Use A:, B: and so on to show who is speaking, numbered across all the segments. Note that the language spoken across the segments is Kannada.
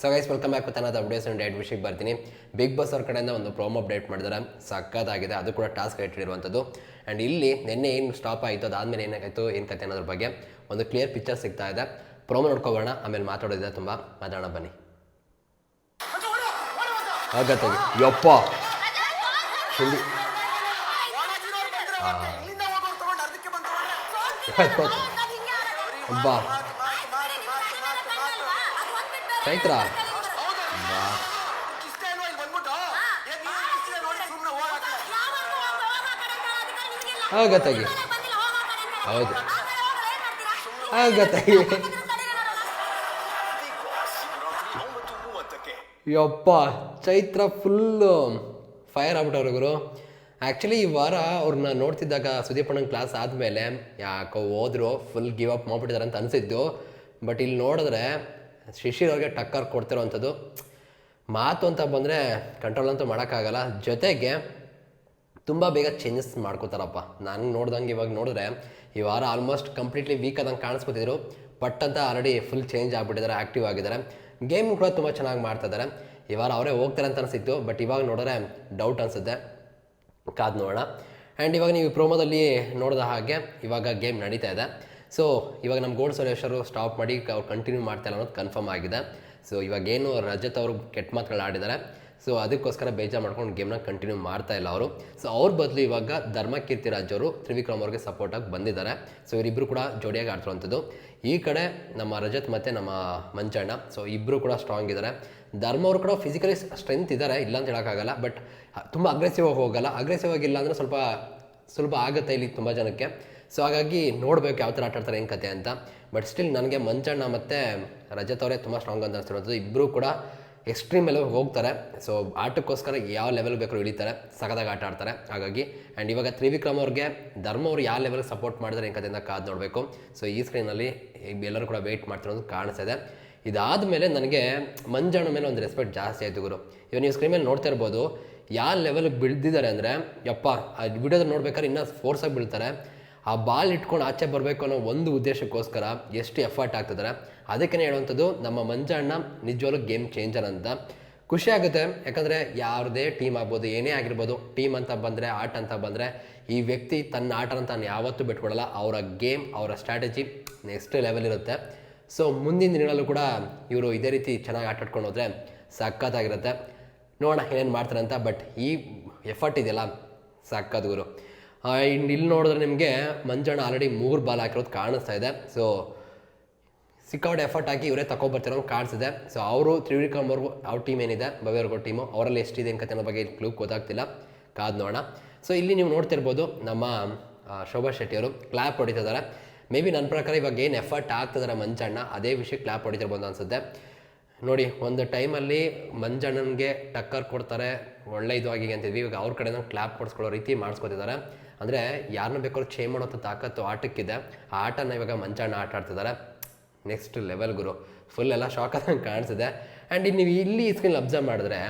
A: ಸೊ ಗೈಸ್ ವೆಲ್ಕಮ್ ಬ್ಯಾಕ್ ಮತ್ತೆ ಅನ್ನೋದು ಅಪ್ಡೇಟ್ಸ್ ಆ್ಯಂಡ್ ಡೇಟ್ ವಿಷಯಕ್ಕೆ ಬರ್ತೀನಿ. ಬಿಗ್ ಬಾಸ್ ಅವ್ರ ಕಡೆಯಿಂದ ಒಂದು ಪ್ರೋಮೋ ಅಪ್ಡೇಟ್ ಮಾಡಿದ್ರೆ. ಸಕ್ಕತ್ತಾಗಿದೆ ಅದು ಕೂಡ ಟಾಸ್ಕ್ ಇಟ್ಟಿರುವಂಥದ್ದು ಆ್ಯಂಡ್ ಇಲ್ಲಿ ನಿನ್ನೆ ಏನು ಸ್ಟಾಪ್ ಆಯಿತು ಅದಾದಮೇಲೆ ಏನಾಗಿತ್ತು ಏನು ಕತೆ ಅನ್ನೋದ್ರ ಬಗ್ಗೆ ಒಂದು ಕ್ಲಿಯರ್ ಪಿಕ್ಚರ್ ಸಿಗ್ತಾ ಇದೆ. ಪ್ರೋಮೋ ನೋಡ್ಕೊಬೋಣ. ಆಮೇಲೆ ಮಾತಾಡೋದಿದೆ ತುಂಬ ಮಾತಾಡೋಣ ಬನ್ನಿ. ಆಗತ್ತೆ ಯಪ್ಪ! ಹಿಂದಿ ಚೈತ್ರ ಆಗತ್ತಾಗಿ. ಹೌದು. ಆಗತ್ತಾಗಿ. ಯಪ್ಪ ಚೈತ್ರ ಫುಲ್ಲು ಫೈರ್ ಆಗ್ಬಿಟ್ಟವ್ರು ಗುರು. ಆ್ಯಕ್ಚುಲಿ ಈ ವಾರ ಅವ್ರನ್ನ ನೋಡ್ತಿದ್ದಾಗ ಸುದೀಪ್ ಅಣ್ಣನ ಕ್ಲಾಸ್ ಆದಮೇಲೆ ಯಾಕೋ ಹೋದ್ರು ಫುಲ್ ಗಿವ್ ಅಪ್ ಮಾಡ್ಬಿಟ್ಟಿದ್ದಾರೆ ಅಂತ ಅನಿಸಿದ್ದು. ಬಟ್ ಇಲ್ಲಿ ನೋಡಿದ್ರೆ ಶಿಶಿರ್ ಅವ್ರಿಗೆ ಟಕ್ಕರ್ ಕೊಡ್ತಿರೋವಂಥದ್ದು ಮಾತು ಅಂತ ಬಂದರೆ ಕಂಟ್ರೋಲ್ ಅಂತೂ ಮಾಡೋಕ್ಕಾಗಲ್ಲ. ಜೊತೆಗೆ ತುಂಬ ಬೇಗ ಚೇಂಜಸ್ ಮಾಡ್ಕೋತಾರಪ್ಪ. ನಾನು ನೋಡ್ದಂಗೆ ಇವಾಗ ನೋಡಿದ್ರೆ ಈ ವಾರ ಆಲ್ಮೋಸ್ಟ್ ಕಂಪ್ಲೀಟ್ಲಿ ವೀಕ್ ಆದಂಗೆ ಕಾಣಿಸ್ಕೊತಿದ್ರು. ಪಟ್ ಅಂತ ಆಲ್ರೆಡಿ ಫುಲ್ ಚೇಂಜ್ ಆಗಿಬಿಟ್ಟಿದ್ದಾರೆ ಆ್ಯಕ್ಟಿವ್ ಆಗಿದ್ದಾರೆ. ಗೇಮ್ ಕೂಡ ತುಂಬ ಚೆನ್ನಾಗಿ ಮಾಡ್ತಾ ಇದ್ದಾರೆ ಈ ವಾರ ಅವರೇ ಹೋಗ್ತಾರೆ ಅಂತ ಅನಿಸಿತ್ತು. ಬಟ್ ಇವಾಗ ನೋಡಿದ್ರೆ ಡೌಟ್ ಅನಿಸುತ್ತೆ. ಕಾದು ನೋಡೋಣ. ಆ್ಯಂಡ್ ಇವಾಗ ನೀವು ಪ್ರೋಮೋದಲ್ಲಿ ನೋಡಿದ ಹಾಗೆ ಇವಾಗ ಗೇಮ್ ನಡೀತಾ ಇದೆ. ಸೊ ಇವಾಗ ನಮ್ಮ ಗೋಡ್ ಸುರೇಶರು ಸ್ಟಾಪ್ ಮಾಡಿ ಅವ್ರು ಕಂಟಿನ್ಯೂ ಮಾಡ್ತಾ ಇಲ್ಲ ಅನ್ನೋದು ಕನ್ಫರ್ಮ್ ಆಗಿದೆ. ಸೊ ಇವಾಗೇನು ರಜತ್ ಅವರು ಕೆಟ್ಟ ಮಾತುಗಳು ಆಡಿದ್ದಾರೆ. ಸೊ ಅದಕ್ಕೋಸ್ಕರ ಬೇಜಾರು ಮಾಡ್ಕೊಂಡು ಗೇಮ್ನ ಕಂಟಿನ್ಯೂ ಮಾಡ್ತಾ ಇಲ್ಲ ಅವರು. ಸೊ ಅವ್ರ ಬದಲು ಇವಾಗ ಧರ್ಮಕೀರ್ತಿ ರಾಜ್ ಅವರು ತ್ರಿವಿಕ್ರಮ್ ಅವ್ರಿಗೆ ಸಪೋರ್ಟಾಗಿ ಬಂದಿದ್ದಾರೆ. ಸೊ ಇವರಿಬ್ಬರು ಕೂಡ ಜೋಡಿಯಾಗಿ ಆಡ್ತಿರುವಂಥದ್ದು. ಈ ಕಡೆ ನಮ್ಮ ರಜತ್ ಮತ್ತು ನಮ್ಮ ಮಂಜಣ್ಣ ಸೊ ಇಬ್ಬರು ಕೂಡ ಸ್ಟ್ರಾಂಗ್ ಇದ್ದಾರೆ. ಧರ್ಮ ಅವರು ಕೂಡ ಫಿಸಿಕಲಿ ಸ್ಟ್ರೆಂತ್ ಇದ್ದಾರೆ, ಇಲ್ಲ ಅಂತ ಹೇಳೋಕ್ಕಾಗಲ್ಲ ಬಟ್ ತುಂಬ ಅಗ್ರೆಸಿವ್ ಆಗಿ ಹೋಗಲ್ಲ. ಅಗ್ರೆಸಿವ್ ಆಗಿಲ್ಲ ಅಂದರೆ ಸ್ವಲ್ಪ ಸುಲಭ ಆಗುತ್ತೆ ಇಲ್ಲಿ ತುಂಬ ಜನಕ್ಕೆ. ಸೊ ಹಾಗಾಗಿ ನೋಡಬೇಕು ಯಾವ ಥರ ಆಟ ಆಡ್ತಾರೆ ಏನು ಕತೆ ಅಂತ. ಬಟ್ ಸ್ಟಿಲ್ ನನಗೆ ಮಂಚಣ್ಣ ಮತ್ತು ರಜತ್ ಅವರೇ ತುಂಬ ಸ್ಟ್ರಾಂಗ್ ಅಂತ ಅನಿಸ್ತಿರೋದು. ಇಬ್ಬರು ಕೂಡ ಎಕ್ಸ್ಟ್ರೀಮ್ ಲೆವೆಲ್ ಹೋಗ್ತಾರೆ. ಸೊ ಆಟಕ್ಕೋಸ್ಕರ ಯಾವ ಲೆವೆಲ್ ಬೇಕಾದ್ರೂ ಇಳಿತಾರೆ. ಸಖದಾಗ ಆಟ ಆಡ್ತಾರೆ. ಹಾಗಾಗಿ ಆ್ಯಂಡ್ ಇವಾಗ ತ್ರಿವಿಕ್ರಮ್ ಅವ್ರಿಗೆ ಧರ್ಮ ಅವ್ರು ಯಾವ ಲೆವೆಲ್ ಸಪೋರ್ಟ್ ಮಾಡಿದ್ರೆ ಏನು ಅಂತ ಕಾದು ನೋಡಬೇಕು. ಸೊ ಈ ಸ್ಕ್ರೀನಲ್ಲಿ ಎಲ್ಲರೂ ಕೂಡ ವೆಯ್ಟ್ ಮಾಡ್ತಿರೋದು ಕಾಣಿಸ್ತಿದೆ. ಇದಾದ ಮೇಲೆ ನನಗೆ ಮಂಜಣ್ಣ ಮೇಲೆ ಒಂದು ರೆಸ್ಪೆಕ್ಟ್ ಜಾಸ್ತಿ ಆಯಿತು ಗುರು. ಇವಾಗ ನೀವು ಸ್ಕ್ರೀನ್ ಮೇಲೆ ನೋಡ್ತಾ ಇರ್ಬೋದು, ಯಾವ ಲೆವೆಲ್ಗೆ ಬಿಳ್ದಿದ್ದಾರೆ ಅಂದರೆ, ಯಪ್ಪ, ಆ ವಿಡಿಯೋದಲ್ಲಿ ನೋಡ್ಬೇಕಾದ್ರೆ ಇನ್ನೂ ಫೋರ್ಸಾಗಿ ಬೀಳ್ತಾರೆ. ಆ ಬಾಲ್ ಇಟ್ಕೊಂಡು ಆಚೆ ಬರಬೇಕು ಅನ್ನೋ ಒಂದು ಉದ್ದೇಶಕ್ಕೋಸ್ಕರ ಎಷ್ಟು ಎಫರ್ಟ್ ಆಗ್ತಿದ್ದಾರೆ ಅದಕ್ಕೇ ಹೇಳುವಂಥದ್ದು ನಮ್ಮ ಮಂಜಣ್ಣ ನಿಜವಾಗ್ಲೂ ಗೇಮ್ ಚೇಂಜರ್ ಅಂತ. ಖುಷಿ ಆಗುತ್ತೆ. ಯಾಕಂದರೆ ಯಾವುದೇ ಟೀಮ್ ಆಗ್ಬೋದು, ಏನೇ ಆಗಿರ್ಬೋದು ಟೀಮ್ ಅಂತ ಬಂದರೆ, ಆಟ ಅಂತ ಬಂದರೆ, ಈ ವ್ಯಕ್ತಿ ತನ್ನ ಆಟನ ತಾನು ಯಾವತ್ತೂ ಬಿಟ್ಕೊಡಲ್ಲ ಅವರ ಗೇಮ್ ಅವರ ಸ್ಟ್ರಾಟಜಿ ನೆಕ್ಸ್ಟ್ ಲೆವೆಲ್ ಇರುತ್ತೆ. ಸೊ ಮುಂದಿನ ದಿನಗಳಲ್ಲೂ ಕೂಡ ಇವರು ಇದೇ ರೀತಿ ಚೆನ್ನಾಗಿ ಆಟ ಆಡ್ಕೊಂಡು ಹೋದರೆ ಸಖತ್ತಾಗಿರುತ್ತೆ. ನೋಡೋಣ ಏನೇನು ಮಾಡ್ತಾರೆ ಅಂತ ಬಟ್ ಈ ಎಫರ್ಟ್ ಇದೆಯಲ್ಲ, ಸಖತ್ ಗುರು. ಇನ್ನು ಇಲ್ಲಿ ನೋಡಿದ್ರೆ ನಿಮಗೆ ಮಂಜಣ್ಣ ಆಲ್ರೆಡಿ ಮೂರು ಬಾಲ್ ಹಾಕಿರೋದು ಕಾಣಿಸ್ತಾ ಇದೆ. ಸೊ ಸಿಕ್ಕಾಡ್ ಎಫರ್ಟ್ ಹಾಕಿ ಇವರೇ ತಗೊಬರ್ತಿರೋ ಕಾಣಿಸಿದೆ ಸೊ ಅವರು ತ್ರಿವಿಕ್ರಮ್ ಅವ್ರಿಗೂ ಅವ್ರ ಟೀಮ್ ಏನಿದೆ? ಬವೇರ್ಗೋ ಟೀಮು ಅವರಲ್ಲಿ ಎಷ್ಟಿದೆ ಅಂತ ಅನ್ನೋ ಬಗ್ಗೆ ಕ್ಲೂ ಗೊತ್ತಾಗ್ತಿಲ್ಲ. ಕಾದ್ ನೋಡೋಣ. ಸೊ ಇಲ್ಲಿ ನೀವು ನೋಡ್ತಿರ್ಬೋದು ನಮ್ಮ ಶೋಭಾ ಶೆಟ್ಟಿ ಅವರು ಕ್ಲ್ಯಾಪ್ ಹೊಡಿತಿದ್ದಾರೆ. ಮೇ ಬಿ ನನ್ನ ಪ್ರಕಾರ ಇವಾಗ ಏನು ಎಫರ್ಟ್ ಆಗ್ತಿದ್ದಾರೆ ಮಂಜಣ್ಣ? ಅದೇ ವಿಷಯ ಕ್ಲ್ಯಾಪ್ ಹೊಡಿತಿರ್ಬೋದು ಅನಿಸುತ್ತೆ. ನೋಡಿ, ಒಂದು ಟೈಮಲ್ಲಿ ಮಂಜಣ್ಣನಿಗೆ ಟಕ್ಕರ್ ಕೊಡ್ತಾರೆ, ಒಳ್ಳೆ ಆಗಿದೆ ಅಂತಿದ್ವಿ. ಇವಾಗ ಅವ್ರ ಕಡೆಯಿಂದ ಕ್ಲ್ಯಾಪ್ ಕೊಡಿಸ್ಕೊಳ್ಳೋ ರೀತಿ ಮಾಡಿಸ್ಕೊತಿದ್ದಾರೆ. ಅಂದರೆ ಯಾರನ್ನ ಬೇಕಾದ್ರೂ ಚೇಂಜ್ ಮಾಡೋಂಥ ತಾಕತ್ತು ಆಟಕ್ಕಿದೆ. ಆ ಆಟನ ಇವಾಗ ಮಂಚಾಣ ಆಟ ಆಡ್ತಿದ್ದಾರೆ ನೆಕ್ಸ್ಟ್ ಲೆವೆಲ್ ಗುರು. ಫುಲ್ ಎಲ್ಲ ಶಾಕ್ ಆದಂಗೆ ಕಾಣಿಸಿದೆ. ಆ್ಯಂಡ್ ಇನ್ನು ನೀವು ಇಲ್ಲಿ ಸ್ಕ್ರೀನ್ ಅಬ್ಸರ್ವ್ ಮಾಡಿದ್ರೆ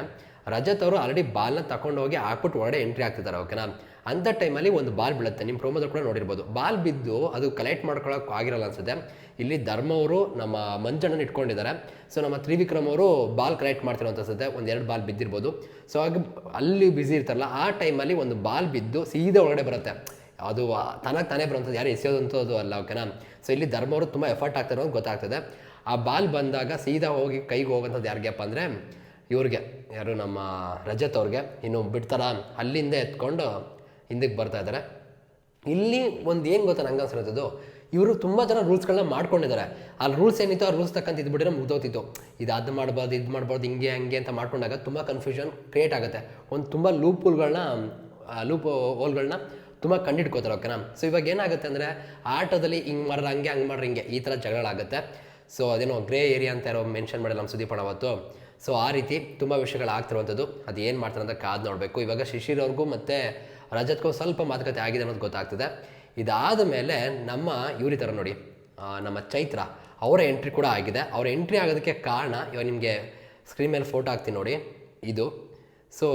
A: ರಜತ್ ಅವರು ಆಲ್ರೆಡಿ ಬಾಲ್ನ ತಗೊಂಡು ಹೋಗಿ ಹಾಕ್ಬಿಟ್ಟು ಒಳಗಡೆ ಎಂಟ್ರಿ ಆಗ್ತಿದ್ದಾರೆ ಓಕೆನಾ ಅಂಥ ಟೈಮಲ್ಲಿ ಒಂದು ಬಾಲ್ ಬೀಳುತ್ತೆ. ನಿಮ್ಮ ಪ್ರೋಮೋದಲ್ಲಿ ಕೂಡ ನೋಡಿರ್ಬೋದು. ಬಾಲ್ ಬಿದ್ದು ಅದು ಕಲೆಕ್ಟ್ ಮಾಡ್ಕೊಳ್ಳೋಕೆ ಆಗಿರಲ್ಲ ಅನ್ಸುತ್ತೆ. ಇಲ್ಲಿ ಧರ್ಮ ಅವರು ನಮ್ಮ ಮಂಜಣ್ಣನ ಇಟ್ಕೊಂಡಿದ್ದಾರೆ. ಸೊ ನಮ್ಮ ತ್ರಿವಿಕ್ರಮ್ ಅವರು ಬಾಲ್ ಕಲೆಕ್ಟ್ ಮಾಡ್ತಿರೋ ಅಂತ ಅನ್ಸುತ್ತೆ. ಒಂದು ಎರಡು ಬಾಲ್ ಬಿದ್ದಿರ್ಬೋದು. ಸೊ ಹಾಗೆ ಅಲ್ಲಿ ಬ್ಯುಸಿ ಇರ್ತಾರಲ್ಲ, ಆ ಟೈಮಲ್ಲಿ ಒಂದು ಬಾಲ್ ಬಿದ್ದು ಸೀದಾ ಒಳಗಡೆ ಬರುತ್ತೆ. ಅದು ತನಗೆ ತಾನೇ ಬರುವಂಥದ್ದು, ಯಾರು ಎಸೆಯೋದಂಥದ್ದು ಅಲ್ಲ ಓಕೆನಾ ಸೊ ಇಲ್ಲಿ ಧರ್ಮ ಅವರು ತುಂಬ ಎಫರ್ಟ್ ಆಗ್ತಾರೆ ಅಂತ ಗೊತ್ತಾಗ್ತದೆ. ಆ ಬಾಲ್ ಬಂದಾಗ ಸೀದಾ ಹೋಗಿ ಕೈಗೆ ಹೋಗೋಂಥದ್ದು ಯಾರಿಗೆಪ್ಪ ಅಂದರೆ ಇವ್ರಿಗೆ, ಯಾರು ನಮ್ಮ ರಜತ್ ಅವ್ರಿಗೆ. ಇನ್ನು ಬಿಡ್ತಾರ? ಅಲ್ಲಿಂದ ಎತ್ಕೊಂಡು ಹಿಂದಕ್ಕೆ ಬರ್ತಾ ಇದ್ದಾರೆ. ಇಲ್ಲಿ ಒಂದು ಏನು ಗೊತ್ತಾ ನಂಗೆ ಅನ್ಸಿರೋದು ಇವರು ತುಂಬ ಜನ ರೂಲ್ಸ್ಗಳನ್ನ ಮಾಡ್ಕೊಂಡಿದ್ದಾರೆ. ಆ ರೂಲ್ಸ್ ಏನಿತ್ತು ಆ ರೂಲ್ಸ್ ತಕ್ಕಂತ ಇದ್ಬಿಟ್ರೆ ಮುಗ್ದೋಗ್ತಿತ್ತು. ಇದು ಅದು ಮಾಡ್ಬಾರ್ದು, ಇದು ಮಾಡ್ಬಾರ್ದು, ಹಿಂಗೆ, ಹಂಗೆ ಅಂತ ಮಾಡ್ಕೊಂಡಾಗ ತುಂಬ ಕನ್ಫ್ಯೂಷನ್ ಕ್ರಿಯೇಟ್ ಆಗುತ್ತೆ. ಒಂದು ತುಂಬ ಲೂಪ್ ಹೋಲ್ಗಳನ್ನ ಲೂಪ್ ಹೋಲ್ಗಳನ್ನ ತುಂಬ ಕಂಡಿಡ್ಕೋತಾರೆ ಓಕೆನಾ ಸೊ ಇವಾಗ ಏನಾಗುತ್ತೆ ಅಂದರೆ, ಆಟದಲ್ಲಿ ಹಿಂಗೆ ಮಾಡ್ರೆ ಹಂಗೆ ಹಂಗೆ ಮಾಡ್ರೆ ಹಿಂಗೆ, ಈ ಥರ ಜಗಳಾಗುತ್ತೆ. ಸೊ ಅದೇನೋ ಗ್ರೇ ಏರಿಯಾ ಅಂತ ಯಾರೋ ಮೆನ್ಷನ್ ಮಾಡಿಲ್ಲ ನಮ್ಮ ಸುದೀಪಣ್ಣ ಅವತ್ತು. ಸೊ ಆ ರೀತಿ ತುಂಬ ವಿಷಯಗಳು ಆಗ್ತಿರುವಂಥದ್ದು. ಅದು ಏನು ಮಾಡ್ತಾರೆ ಅಂತ ಕಾದು ನೋಡಬೇಕು. ಇವಾಗ ಶಿಶಿರ್ ಅವ್ರಿಗೂ ಮತ್ತು ರಜತ್ಗೂ ಸ್ವಲ್ಪ ಮಾತುಕತೆ ಆಗಿದೆ ಅನ್ನೋದು ಗೊತ್ತಾಗ್ತದೆ. ಇದಾದ ಮೇಲೆ ನಮ್ಮ ಇವ್ರಿ ಥರ ನೋಡಿ ನಮ್ಮ ಚೈತ್ರ, ಅವರ ಎಂಟ್ರಿ ಕೂಡ ಆಗಿದೆ. ಅವರ ಎಂಟ್ರಿ ಆಗೋದಕ್ಕೆ ಕಾರಣ ಇವಾಗ ನಿಮಗೆ ಸ್ಕ್ರೀನ್ ಮೇಲೆ ಫೋಟೋ ಹಾಕ್ತೀನಿ ನೋಡಿ. ಇದು. ಸೊ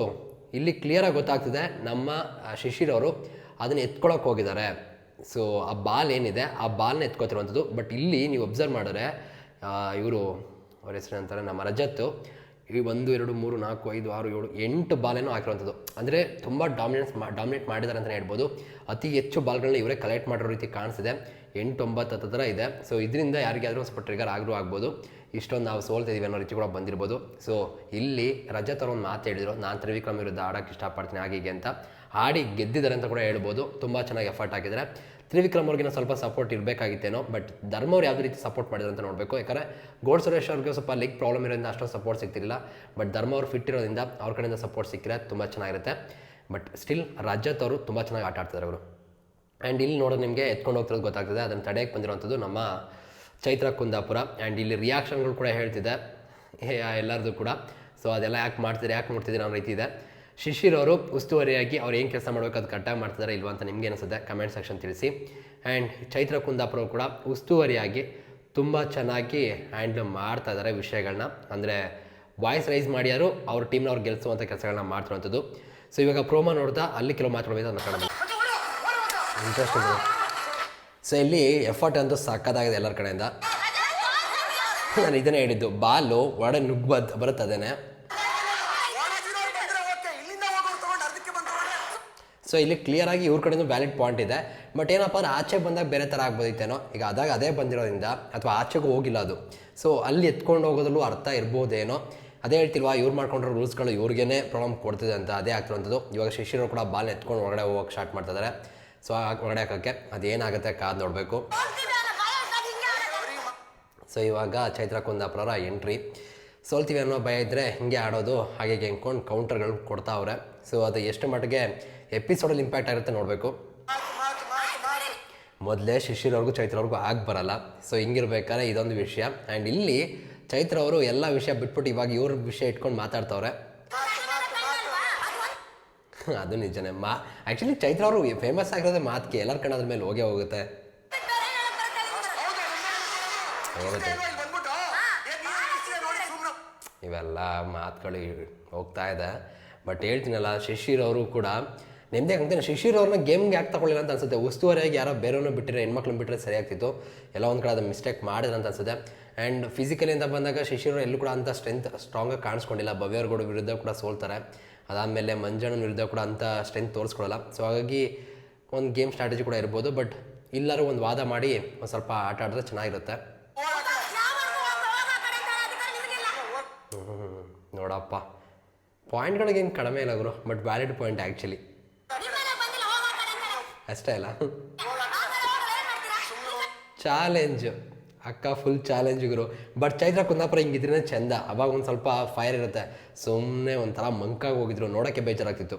A: ಇಲ್ಲಿ ಕ್ಲಿಯರಾಗಿ ಗೊತ್ತಾಗ್ತಿದೆ, ನಮ್ಮ ಶಿಶಿರ್ ಅವರು ಅದನ್ನು ಎತ್ಕೊಳಕ್ಕೆ ಹೋಗಿದ್ದಾರೆ. ಸೊ ಆ ಬಾಲ್ ಏನಿದೆ, ಆ ಬಾಲ್ನ ಎತ್ಕೋತಿರುವಂಥದ್ದು ಬಟ್ ಇಲ್ಲಿ ನೀವು ಒಬ್ಸರ್ವ್ ಮಾಡಿದ್ರೆ ಇವರು, ಅವ್ರ ಹೆಸರು ಅಂತಾರೆ ನಮ್ಮ ರಜತ್ತು ಈ ಒಂದು, ಎರಡು, ಮೂರು, ನಾಲ್ಕು, ಐದು, ಆರು, ಏಳು, ಎಂಟು ಬಾಲೇನೋ ಹಾಕಿರುವಂಥದ್ದು. ಅಂದರೆ ತುಂಬ ಡಾಮಿನೆನ್ಸ್ ಮಾ ಡಾಮಿನೇಟ್ ಮಾಡಿದ್ದಾರೆ ಅಂತಲೇ ಹೇಳ್ಬೋದು. ಅತಿ ಹೆಚ್ಚು ಬಾಲ್ಗಳನ್ನ ಇವರೇ ಕಲೆಕ್ಟ್ ಮಾಡಿರೋ ರೀತಿ ಕಾಣಿಸಿದೆ ಎಂಟು ಒಂಬತ್ತು ಹತ್ತು ಥರ ಇದೆ. ಸೊ ಇದರಿಂದ ಯಾರಿಗಾದರೂ ಸ್ವಲ್ಪ ಟ್ರಿಗರ್ ಆದರೂ ಆಗ್ಬೋದು. ಇಷ್ಟೊಂದು ನಾವು ಸೋಲ್ತಿದ್ದೀವಿ ಅನ್ನೋ ರೀತಿ ಕೂಡ ಬಂದಿರ್ಬೋದು. ಸೊ ಇಲ್ಲಿ ರಜತ್ ಅವ್ರ ಒಂದು ಮಾತು ಹೇಳಿದರು. ನಾನು ತ್ರಿವಿಕ್ರಮ್ ವಿರುದ್ಧ ಆಡೋಕ್ಕೆ ಇಷ್ಟಪಡ್ತೀನಿ, ಹಾಗೆ ಹೀಗೆ ಅಂತ. ಆಡಿ ಗೆದ್ದಿದ್ದಾರೆ ಅಂತ ಕೂಡ ಹೇಳ್ಬೋದು. ತುಂಬ ಚೆನ್ನಾಗಿ ಎಫರ್ಟ್ ಹಾಕಿದ್ದಾರೆ. ತ್ರಿವಿಕ್ರಮ್ ಅವ್ರಿಗಿನ ಸ್ವಲ್ಪ ಸಪೋರ್ಟ್ ಇರಬೇಕಾಗಿತ್ತೇನೋ ಬಟ್ ಧರ್ಮ ಅವ್ರು ಯಾವುದೇ ರೀತಿ ಸಪೋರ್ಟ್ ಮಾಡಿದ್ರು ಅಂತ ನೋಡಬೇಕು. ಯಾಕಂದರೆ ಗೋಡ್ ಸುರೇಶ್ ಅವ್ರಿಗೆ ಸ್ವಲ್ಪ ಲೆಗ್ ಪ್ರಾಬ್ಲಮ್ ಇರೋದ್ರಿಂದ ಅಷ್ಟೊಂದು ಸಪೋರ್ಟ್ ಸಿಗ್ತಿರಲಿಲ್ಲ ಬಟ್ ಧರ್ಮ ಅವ್ರು ಫಿಟ್ ಇರೋದ್ರಿಂದ ಅವ್ರ ಕಡೆಯಿಂದ ಸಪೋರ್ಟ್ ಸಿಕ್ಕಿದ್ರೆ ತುಂಬ ಚೆನ್ನಾಗಿರುತ್ತೆ. ಬಟ್ ಸ್ಟಿಲ್ ರಜತ್ ಅವರು ತುಂಬ ಚೆನ್ನಾಗಿ ಆಟ ಆಡ್ತಿದ್ದಾರೆ ಅವರು. ಆ್ಯಂಡ್ ಇಲ್ಲಿ ನೋಡೋದು ನಿಮಗೆ ಎತ್ಕೊಂಡು ಹೋಗ್ತಿರೋದು ಗೊತ್ತಾಗ್ತದೆ. ಅದನ್ನು ತಡೆಯಕ್ಕೆ ಬಂದಿರುವಂಥದ್ದು ನಮ್ಮ ಚೈತ್ರ ಕುಂದಾಪುರ. ಆ್ಯಂಡ್ ಇಲ್ಲಿ ರಿಯಾಕ್ಷನ್ಗಳು ಕೂಡ ಹೇಳ್ತಿದೆ ಎಲ್ಲರದು ಕೂಡ. ಸೊ ಅದೆಲ್ಲ ಯಾಕೆ ಮಾಡ್ತಿದ್ರೆ, ಯಾಕೆ ನೋಡ್ತಿದ್ದೀರಾ ಅನ್ನೋ ರೀತಿ ಇದೆ. ಶಿಶಿರ್ ಅವರು ಉಸ್ತುವಾರಿಯಾಗಿ ಅವ್ರು ಏನು ಕೆಲಸ ಮಾಡಬೇಕು ಅದು ಕರೆಕ್ಟಾಗಿ ಮಾಡ್ತಿದ್ದಾರೆ ಇಲ್ವಾ ಅಂತ ನಿಮ್ಗೆ ಅನಿಸುತ್ತೆ? ಕಮೆಂಟ್ ಸೆಕ್ಷನ್ ತಿಳಿಸಿ. ಆ್ಯಂಡ್ ಚೈತ್ರ ಕುಂದಾಪುರ ಕೂಡ ಉಸ್ತುವಾರಿಯಾಗಿ ತುಂಬ ಚೆನ್ನಾಗಿ ಹ್ಯಾಂಡಲ್ ಮಾಡ್ತಾ ಇದ್ದಾರೆ ವಿಷಯಗಳನ್ನ ಅಂದರೆ ವಾಯ್ಸ್ ರೈಸ್ ಮಾಡ್ಯಾರು, ಅವ್ರ ಟೀಮ್ನ ಅವ್ರು ಗೆಲ್ಲಿಸುವಂಥ ಕೆಲಸಗಳನ್ನ ಮಾಡ್ತಿರುವಂಥದ್ದು ಸೊ ಇವಾಗ ಪ್ರೋಮೋ ನೋಡ್ತಾ ಅಲ್ಲಿ ಕೆಲವು ಮಾತುಗಳು ಅಂತ ಕಡೆ ಇಂಟ್ರೆಸ್ಟಿಂಗ್ ಸೊ ಇಲ್ಲಿ ಎಫರ್ಟ್ ಅಂತೂ ಸಾಕಾಗಿದೆ ಎಲ್ಲರ ಕಡೆಯಿಂದ. ನಾನು ಇದನ್ನೇ ಹೇಳಿದ್ದು, ಬಾಲು ಒಡೆ ಬರುತ್ತದೇನೆ ಬರುತ್ತೆ ಅದೇನೆ ಸೊ ಇಲ್ಲಿ ಕ್ಲಿಯರಾಗಿ ಇವ್ರ ಕಡೆಯಿಂದ ವ್ಯಾಲಿಡ್ ಪಾಯಿಂಟ್ ಇದೆ. ಬಟ್ ಏನಪ್ಪ ಅಂದ್ರೆ ಆಚೆ ಬಂದಾಗ ಬೇರೆ ಥರ ಆಗ್ಬೋದಿತ್ತೇನೋ? ಈಗ ಅದಾಗ ಅದೇ ಬಂದಿರೋದ್ರಿಂದ ಅಥವಾ ಆಚೆಗೂ ಹೋಗಿಲ್ಲ ಅದು. ಸೊ ಅಲ್ಲಿ ಎತ್ಕೊಂಡು ಹೋಗೋದ್ರಲ್ಲೂ ಅರ್ಥ ಇರ್ಬೋದೇನೋ? ಅದೇ ಹೇಳ್ತಿಲ್ವಾ ಇವ್ರು ಮಾಡ್ಕೊಂಡಿರೋ ರೂಲ್ಸ್ಗಳು ಇವ್ರಿಗೇನೆ ಪ್ರಾಬ್ಲಮ್ ಕೊಡ್ತಿದೆ ಅಂತ ಅದೇ ಆಗ್ತಿರೋಂಥದ್ದು. ಇವಾಗ ಶಿಷ್ಯರು ಕೂಡ ಬಾಲ್ ಎತ್ಕೊಂಡು ಒಳಗಡೆ ಹೋಗೋಕೆ ಸ್ಟಾರ್ಟ್ ಮಾಡ್ತಿದ್ದಾರೆ ಸೊ ಒಳಗಡೆ ಹಾಕೋಕ್ಕೆ ಅದೇನಾಗುತ್ತೆ ಕಾದು ನೋಡಬೇಕು. ಸೊ ಇವಾಗ ಚೈತ್ರ ಕುಂದಾಪುರ ಎಂಟ್ರಿ ಸೋಲ್ತೀವಿ ಅನ್ನೋ ಭಯ ಇದ್ದರೆ ಹಿಂಗೆ ಆಡೋದು, ಹಾಗೆ ಅಂದ್ಕೊಂಡು ಕೌಂಟರ್ಗಳು ಕೊಡ್ತಾವ್ರೆ ಸೊ ಅದು ಎಷ್ಟು ಮಟ್ಟಿಗೆ ಎಪಿಸೋಡಲ್ಲಿ ಇಂಪ್ಯಾಕ್ಟ್ ಆಗುತ್ತೆ ನೋಡಬೇಕು.
B: ಮೊದಲೇ ಮಾತು ಮಾತು ಮಾತು
A: ಮೊದಲೇ ಶಿಶಿರವ್ರಿಗೂ ಚೈತ್ರವ್ರಿಗೂ ಆಗಿ ಬರಲ್ಲ. ಸೊ ಹಿಂಗಿರ್ಬೇಕಾದ್ರೆ ಇದೊಂದು ವಿಷಯ. ಆ್ಯಂಡ್ ಇಲ್ಲಿ ಚೈತ್ರ ಅವರು ಎಲ್ಲ ವಿಷಯ ಬಿಟ್ಬಿಟ್ಟು ಇವಾಗ ಇವ್ರ ವಿಷಯ ಇಟ್ಕೊಂಡು ಮಾತಾಡ್ತವ್ರೆ.
B: ಮಾತು ಮಾತು ಮಾತು
A: ಅದು ನಿಜನೇ. ಮಾ ಆ್ಯಕ್ಚುಲಿ ಚೈತ್ರ ಅವರು ಫೇಮಸ್ ಆಗಿರೋದೇ ಮಾತಿಗೆ ಎಲ್ಲರ ಕಣ್ಣದ್ರ ಮೇಲೆ ಹೋಗೇ ಹೋಗುತ್ತೆ. ಹೋಗುತ್ತೆ
B: ಏನೋ ಇಲ್ಲಿ ಬಂದ್ಬಿಟ್ಟು ಏನ್ ನೀನ್ ಬಿಸ್ಲೇ ನೋಡಿ ಸುಮ್ನೆ
A: ಇವೆಲ್ಲ ಮಾತುಗಳು ಹೋಗ್ತಾ ಇದೆ. ಬಟ್ ಹೇಳ್ತೀನಲ್ಲ, ಶಿಶಿರ್ ಅವರು ಕೂಡ ನೆಮ್ಮದಿ ಆಗ್ತಾನೆ ಶಿಶಿರ್ ಅವ್ರನ್ನ ಗೇಮ್ಗೆ ಯಾಕೆ ತಗೊಳ್ಳಿಲ್ಲ ಅಂತ ಅನ್ಸುತ್ತೆ. ಉಸ್ತುವಾರಿಯಾಗಿ ಯಾರೋ ಬೇರೆಯವ್ರನ್ನ ಬಿಟ್ಟರೆ ಹೆಣ್ಮಕ್ಳನ್ನ ಬಿಟ್ಟರೆ ಸರಿಯಾಗ್ತಿತ್ತು ಎಲ್ಲ ಒಂದು ಕಡೆ ಅದು ಮಿಸ್ಟೇಕ್ ಮಾಡಿದ್ರೆ ಅಂತ ಅನ್ಸುತ್ತೆ. ಆ್ಯಂಡ್ ಫಿಸಿಕಲಿ ಅಂತ ಬಂದಾಗ ಶಿಶಿರ್ ಎಲ್ಲೂ ಕೂಡ ಅಂಥ ಸ್ಟ್ರೆಂತ್ ಸ್ಟ್ರಾಂಗಾಗಿ ಕಾಣಿಸ್ಕೊಂಡಿಲ್ಲ. ಭವ್ಯರ್ಗೌಡ ವಿರುದ್ಧ ಕೂಡ ಸೋಲ್ತಾರೆ. ಅದಾದಮೇಲೆ ಮಂಜಣ್ಣನ ವಿರುದ್ಧ ಕೂಡ ಅಂಥ ಸ್ಟ್ರೆಂತ್ ತೋರಿಸ್ಕೊಡಲ್ಲ ಸೊ ಹಾಗಾಗಿ ಒಂದು ಗೇಮ್ ಸ್ಟ್ರಾಟಜಿ ಕೂಡ ಇರ್ಬೋದು. ಬಟ್ ಎಲ್ಲರೂ ಒಂದು ವಾದ ಮಾಡಿ ಒಂದು ಸ್ವಲ್ಪ ಆಟ ಆಡಿದ್ರೆ ಚೆನ್ನಾಗಿರುತ್ತೆ. ಹ್ಮ್, ನೋಡಪ್ಪ. ಪಾಯಿಂಟ್ಗಳಿಗೇನು ಕಡಿಮೆ ಇಲ್ಲ ಗುರು ಬಟ್ ವ್ಯಾಲಿಡ್ ಪಾಯಿಂಟ್ ಆ್ಯಕ್ಚುಲಿ ಅಷ್ಟೇ ಅಲ್ಲ? ಚಾಲೆಂಜ್. ಅಕ್ಕ ಫುಲ್ ಚಾಲೆಂಜ್ ಗುರು. ಬಟ್ ಚೈತ್ರ ಕುಂದಾಪುರ ಹಿಂಗಿದ್ರೆ ಚೆಂದ. ಅವಾಗ ಒಂದು ಸ್ವಲ್ಪ ಫೈರ್ ಇರುತ್ತೆ. ಸುಮ್ಮನೆ ಒಂಥರ ಮಂಕಾಗಿ ಹೋಗಿದ್ರು. ನೋಡೋಕ್ಕೆ ಬೇಜಾರಾಗ್ತಿತ್ತು.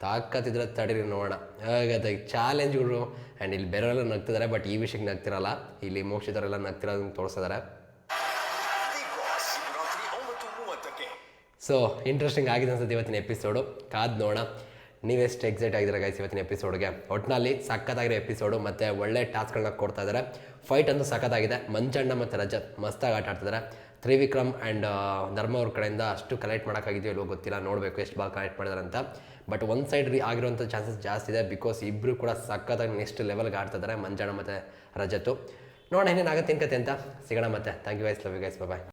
A: ತಾಕತ್ತಿದ್ರೆ ತಡೀರಿ ನೋಡೋಣ. ಹಾಗಾದ ಚಾಲೆಂಜ್ಗಳು ಆ್ಯಂಡ್ ಇಲ್ಲಿ ಬೇರೆಯವರೆಲ್ಲ ನಗ್ತಿದ್ದಾರೆ ಬಟ್ ಈ ವಿಷಯಕ್ಕೆ ನಗ್ತಿರಲ್ಲ. ಇಲ್ಲಿ ಮೋಕ್ಷಿತರೆಲ್ಲ ನಗ್ತಿರೋದನ್ನು ತೋರಿಸಿದ್ದಾರೆ ಸೊ ಇಂಟ್ರೆಸ್ಟಿಂಗ್ ಆಗಿದೆ ಅನ್ಸುತ್ತೆ ಇವತ್ತಿನ ಎಪಿಸೋಡು ಕಾದ್ ನೋಡೋಣ. ನೀವೆಷ್ಟು ಎಕ್ಸೈಟ್ ಆಗಿದ್ದೀರಾ ಗೈಸ್ ಇವತ್ತಿನ ಎಪಿಸೋಡ್ಗೆ ಒಟ್ಟಿನಲ್ಲಿ ಸಖತ್ತಾಗಿರೋ ಎಪಿಸೋಡು ಮತ್ತು ಒಳ್ಳೆ ಟಾಸ್ಕ್ಗಳನ್ನ ಕೊಡ್ತಾ ಇದ್ದಾರೆ ಫೈಟ್ ಅಂತೂ ಸಖತ್ತಾಗಿದೆ. ಮಂಜಣ್ಣ ಮತ್ತು ರಜತ್ ಮಸ್ತಾಗಿ ಆಟ ಆಡ್ತಿದ್ದಾರೆ ತ್ರಿವಿಕ್ರಮ್ ಆ್ಯಂಡ್ ಧರ್ಮ ಅವ್ರ ಕಡೆಯಿಂದ ಅಷ್ಟು ಕಲೆಕ್ಟ್ ಮಾಡೋಕ್ಕಾಗಿದೆಯೋ ಇಲ್ಲೋ ಗೊತ್ತಿಲ್ಲ. ನೋಡಬೇಕು ಎಷ್ಟು ಭಾಗ ಕಲೆಕ್ಟ್ ಮಾಡಿದಾರೆ ಅಂತ ಬಟ್ ಒಂದು ಸೈಡ್ ರೀ ಆಗಿರೋಂಥ ಚಾನ್ಸಸ್ ಜಾಸ್ತಿ ಇದೆ ಬಿಕಾಸ್ ಇಬ್ಬರು ಕೂಡ ಸಖತ್ತಾಗಿ ನೆಕ್ಸ್ಟ್ ಲೆವೆಲ್ಗೆ ಆಡ್ತಾ ಇದ್ದಾರೆ ಮಂಜಣ್ಣ ಮತ್ತು ರಜತು ನೋಡೋಣ ಏನೇನಾಗುತ್ತೆ ಆಗುತ್ತೆ ಅಂತ. ಸಿಗೋಣ ಮತ್ತೆ. Thank you guys love you guys bye